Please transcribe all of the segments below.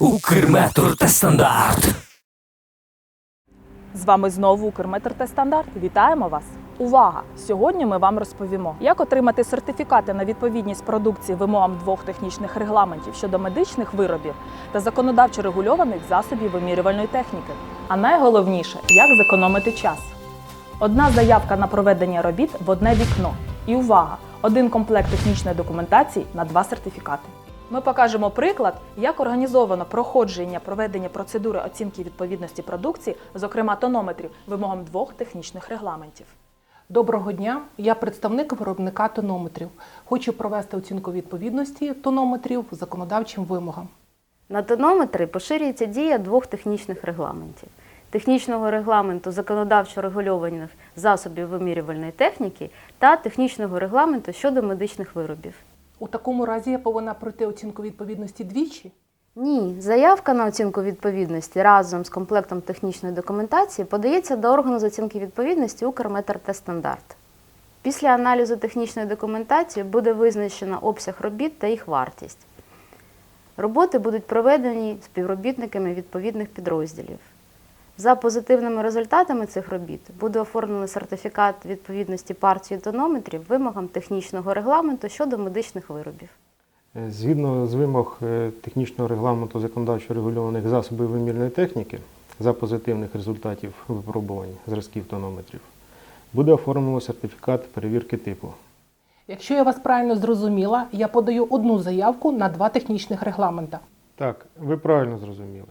Укрметр та стандарт. З вами знову Укрметр та стандарт. Вітаємо вас! Увага! Сьогодні ми вам розповімо, як отримати сертифікати на відповідність продукції вимогам двох технічних регламентів щодо медичних виробів та законодавчо регульованих засобів вимірювальної техніки. А найголовніше, як зекономити час. Одна заявка на проведення робіт в одне вікно. І увага! Один комплект технічної документації на два сертифікати. Ми покажемо приклад, як організовано проходження проведення процедури оцінки відповідності продукції, зокрема тонометрів, вимогам двох технічних регламентів. Доброго дня, я представник виробника тонометрів. Хочу провести оцінку відповідності тонометрів законодавчим вимогам. На тонометри поширюється дія двох технічних регламентів: технічного регламенту законодавчо регульованих засобів вимірювальної техніки та технічного регламенту щодо медичних виробів. У такому разі я повинна пройти оцінку відповідності двічі. Ні, заявка на оцінку відповідності разом з комплектом технічної документації подається до органу з оцінки відповідності Укрметр та стандарт. Після аналізу технічної документації буде визначено обсяг робіт та їх вартість. Роботи будуть проведені співробітниками відповідних підрозділів. За позитивними результатами цих робіт буде оформлено сертифікат відповідності партії тонометрів вимогам технічного регламенту щодо медичних виробів. Е, Згідно з вимог е, технічного регламенту законодавчо регульованих засобів вимірної техніки за позитивних результатів випробувань зразків тонометрів, буде оформлено сертифікат перевірки типу. Якщо я вас правильно зрозуміла, я подаю одну заявку на два технічних регламента. Так, ви правильно зрозуміли.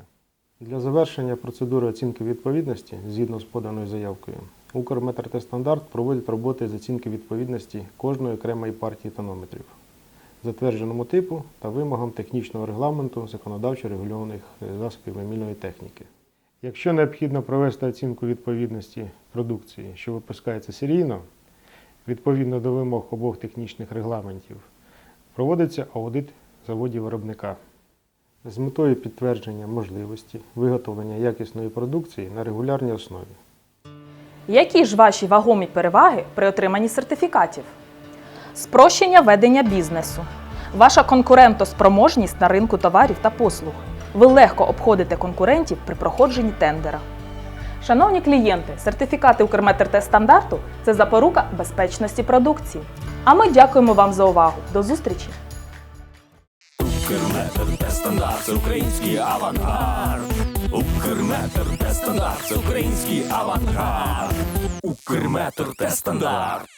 Для завершення процедури оцінки відповідності, згідно з поданою заявкою, Укрметр та стандарт проводить роботи з оцінки відповідності кожної окремої партії тонометрів, затвердженому типу та вимогам технічного регламенту законодавчо регульованих засобів вимірної техніки. Якщо необхідно провести оцінку відповідності продукції, що випускається серійно, відповідно до вимог обох технічних регламентів, проводиться аудит заводів виробника з метою підтвердження можливості виготовлення якісної продукції на регулярній основі. Які ж ваші вагомі переваги при отриманні сертифікатів? Спрощення ведення бізнесу. Ваша конкурентоспроможність на ринку товарів та послуг. Ви легко обходите конкурентів при проходженні тендера. Шановні клієнти, сертифікати Укрметр та стандарту це запорука безпечності продукції. А ми дякуємо вам за увагу. До зустрічі! Укрметр де стандарт. Це український авангард. Укрметр де стандарт. Це український авангард. Укрметр де стандарт.